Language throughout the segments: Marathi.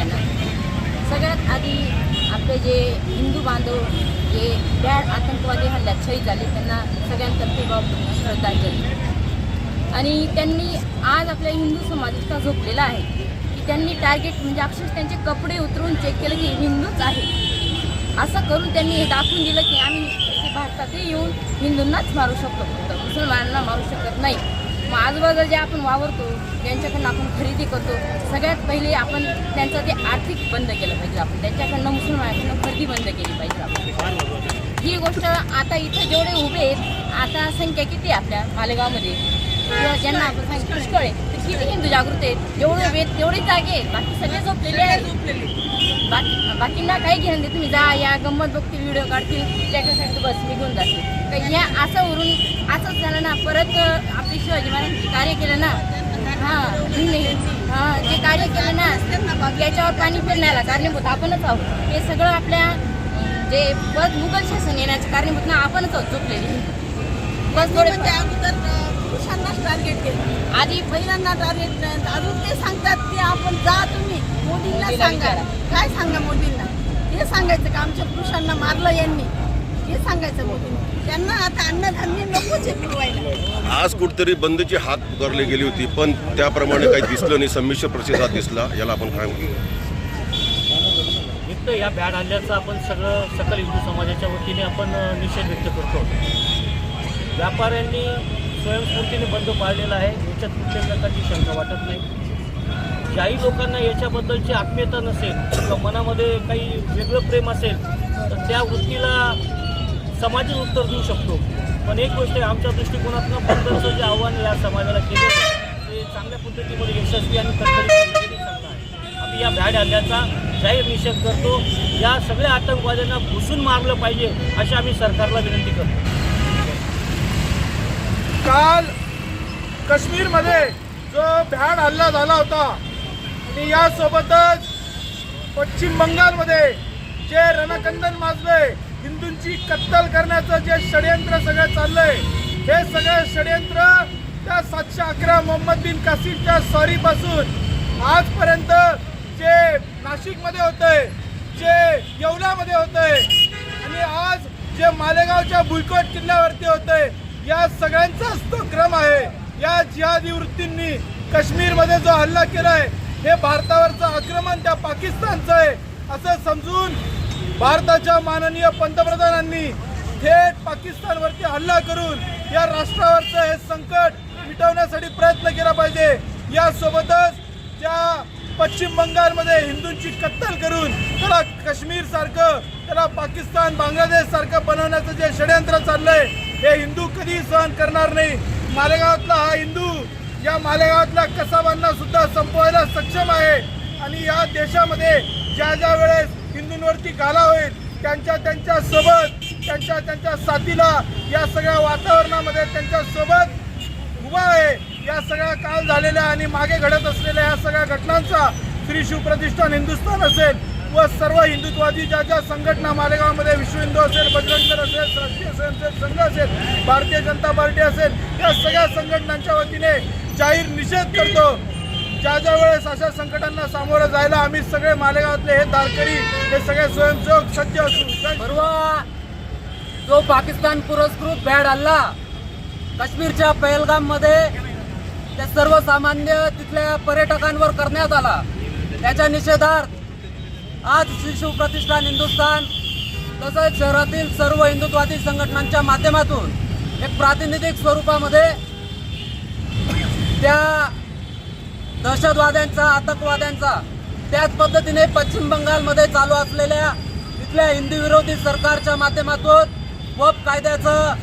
श्रीराम सगळ्यात आधी आपले जे हिंदू बांधव जे बॅड आतंकवादी हल्ल्यात शहीद झाले त्यांना सगळ्यांतर्फे बाबा श्रद्धांजली. आणि त्यांनी आज आपल्या हिंदू समाज इतका झोपलेला आहे. की त्यांनी टार्गेट म्हणजे अक्षरशः त्यांचे कपडे उतरून चेक केलं की हिंदूच आहे असं करून त्यांनी हे दाखवून दिलं की आम्ही भारतातही येऊन हिंदूंनाच मारू शकतो. फक्त मुसलमानांना मारू शकत नाही. मग आजूबाजूला जे आपण वावरतो ज्यांच्याकडनं आपण खरेदी करतो सगळ्यात पहिले आपण त्यांचं ते आर्थिक बंद केलं पाहिजे आपण. त्यांच्याकडनं मुसलमानाकडनं खरेदी बंद केली पाहिजे आपण. ही गोष्ट आता इथं जेवढे उभे आहेत आता संख्या किती आहे आपल्या मालेगावमध्ये? किंवा ज्यांना आपण सांगितलं पुष्कळ आहे. ते किती हिंदू जागृत आहेत? जेवढे वेद तेवढे जागे आहेत. बाकी सगळे झोपलेले आहेत. बाकी बाकींना काही घेणं नाही. तुम्ही जा या गंमत बघतील व्हिडिओ काढतील. त्याच्यासाठी बस निघून जातील तर या असं उरून असंच झालं ना परत आपली शिवाजी महाराजांनी कार्य केलं ना हां नाही. हां जे कार्य केलं ना याच्यावर पाणी फिरण्याला कारणीभूत आपणच आहोत. हे सगळं आपल्या जे परत मुघल शासन येण्याचं कारणीभूत ना आपणच आहोत झोपलेली बस थोडे अगोदर पुरुषांनाच टार्गेट केलं. आधी महिलांना टार्गेट अजून ते सांगतात की आपण जा तुम्ही. मोदींना मोदीला सांगा. काय सांगा मोदींना? हे सांगायचं का? आमच्या पुरुषांना मारलं यांनी. हे सांगायचं मोदींना. त्यांना आता अन्नधान्य नकोच आहे पुरवायला. आज कुठतरी बंदची हात पुकारली गेली होती पण त्याप्रमाणे काही दिसलं नाही. संमिश्र प्रतिसाद दिसला याला आपण काय म्हणू? एक तर या बॅड हल्ल्याचा आपण सगळं सकल हिंदू समाजाच्या वतीने आपण निषेध व्यक्त करतो. व्यापाऱ्यांनी स्वयंस्फूर्तीने बंद पाळलेला आहे. याच्यात कुठल्या प्रकारची शंका वाटत नाही. ज्याही लोकांना याच्याबद्दलची आत्मीयता नसेल किंवा मनामध्ये काही वेगळं प्रेम असेल तर त्या वृत्तीला समाजच उत्तर देऊ शकतो. पण एक गोष्ट आहे आमच्या दृष्टिकोनातून बंदचं जे आव्हान या समाजाला केलं ते चांगल्या पद्धतीमध्ये यशस्वी आणि कडकडीत आहे. आम्ही या भ्याड हल्ल्याचा जाहीर निषेध करतो. या सगळ्या आतंकवाद्यांना घुसून मारलं पाहिजे अशी आम्ही सरकारला विनंती करतो. काल काश्मीरमध्ये जो भ्याड हल्ला झाला होता आणि यासोबतच पश्चिम बंगालमध्ये जे रणकंदन माजले हिंदूंची कत्तल करण्याचं जे षडयंत्र सगळं चाललंय हे सगळं षडयंत्र त्या सातशे अकरा मोहम्मद बिन कासिमच्या सॉरीपासून आजपर्यंत जे नाशिकमध्ये होतंय जे येवल्यामध्ये होतंय आणि आज जे मालेगावच्या भुईकोट किल्ल्यावरती होतंय या सगळ्यांचाच तो क्रम आहे. या जिहादी वृत्तींनी काश्मीरमध्ये जो हल्ला केलाय हे भारतावरचं आक्रमण त्या पाकिस्तानचं आहे. असं समजून भारताच्या माननीय पंतप्रधानांनी थेट पाकिस्तानवरती हल्ला करून या राष्ट्रावरचं हे संकट मिटवण्यासाठी प्रयत्न केला पाहिजे. यासोबतच त्या पश्चिम बंगालमध्ये हिंदूंची कत्तल करून त्याला काश्मीर सारखं त्याला पाकिस्तान बांगलादेश सारखं बनवण्याचं जे षडयंत्र चाललंय हे हिंदू कधी सहन करणार नाही. मालेगावातला हा हिंदू या मालेगावातल्या कसाबांना सुद्धा संपवायला सक्षम आहे. आणि या देशामध्ये ज्या ज्या वेळेस हिंदूंवरती घाला होईल त्यांच्या त्यांच्यासोबत त्यांच्या त्यांच्या साथीला या सगळ्या वातावरणामध्ये त्यांच्यासोबत उभा आहे. या सगळ्या काल झालेल्या आणि मागे घडत असलेल्या या सगळ्या घटनांचा श्री शिवप्रतिष्ठान हिंदुस्थान असेल. व सर्व हिंदुत्वादी ज्या ज्या संघटना मालेगावमध्ये विश्व हिंदू असेल बजरंग दल असेल राष्ट्रीय स्वयंसेवक संघ असेल भारतीय जनता पार्टी असेल या सगळ्या संघटनांच्या वतीने जाहीर निषेध करतो. ज्या ज्या वेळेस अशा संकटांना सामोरं जायला आम्ही सगळे मालेगावातले हे दारकरी हे सगळे स्वयंसेवक सज्ज असू. परवा जो पाकिस्तान पुरस्कृत बॅड हल्ला काश्मीरच्या पहलगाममध्ये त्या सर्वसामान्य तिथल्या पर्यटकांवर करण्यात आला. त्याच्या निषेधार्थ आज शिशु प्रतिष्ठान हिंदुस्थान तसंच शहरातील सर्व हिंदुत्वादी संघटनांच्या माध्यमातून एक प्रातिनिधिक स्वरूपामध्ये त्या दहशतवाद्यांचा आतंकवाद्यांचा त्याच पद्धतीने पश्चिम बंगालमध्ये चालू असलेल्या तिथल्या हिंदी विरोधी सरकारच्या माध्यमातून वप कायद्याचं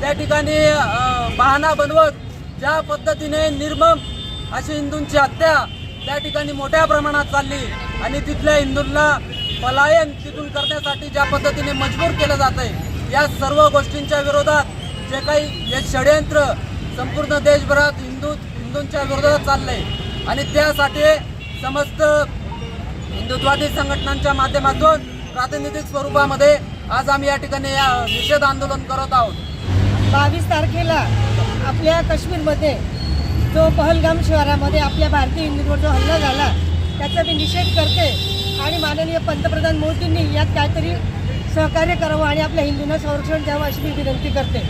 त्या ठिकाणी बहाणा बनवत ज्या पद्धतीने निर्मम अशी हिंदूंची हत्या त्या ठिकाणी मोठ्या प्रमाणात चालली आणि तिथल्या हिंदूंना पलायन तिथून करण्यासाठी ज्या पद्धतीने मजबूर केलं जात आहे या सर्व गोष्टींच्या विरोधात जे काही हे षडयंत्र संपूर्ण देशभरात हिंदू हिंदूंच्या विरोधात चाललंय. आणि त्यासाठी समस्त हिंदुत्वादी संघटनांच्या माध्यमातून प्रातिनिधिक स्वरूपामध्ये आज आम्ही या ठिकाणी या निषेध आंदोलन करत आहोत. बावीस तारखेला आपल्या काश्मीरमध्ये जो पहलगाम शहरामध्ये आपल्या भारतीय हिंदूंवर जो हल्ला झाला त्याचा मी निषेध करते. आणि माननीय पंतप्रधान मोदींनी यात काहीतरी सहकार्य करावं आणि आपल्या हिंदूंना संरक्षण द्यावं अशी मी विनंती करते.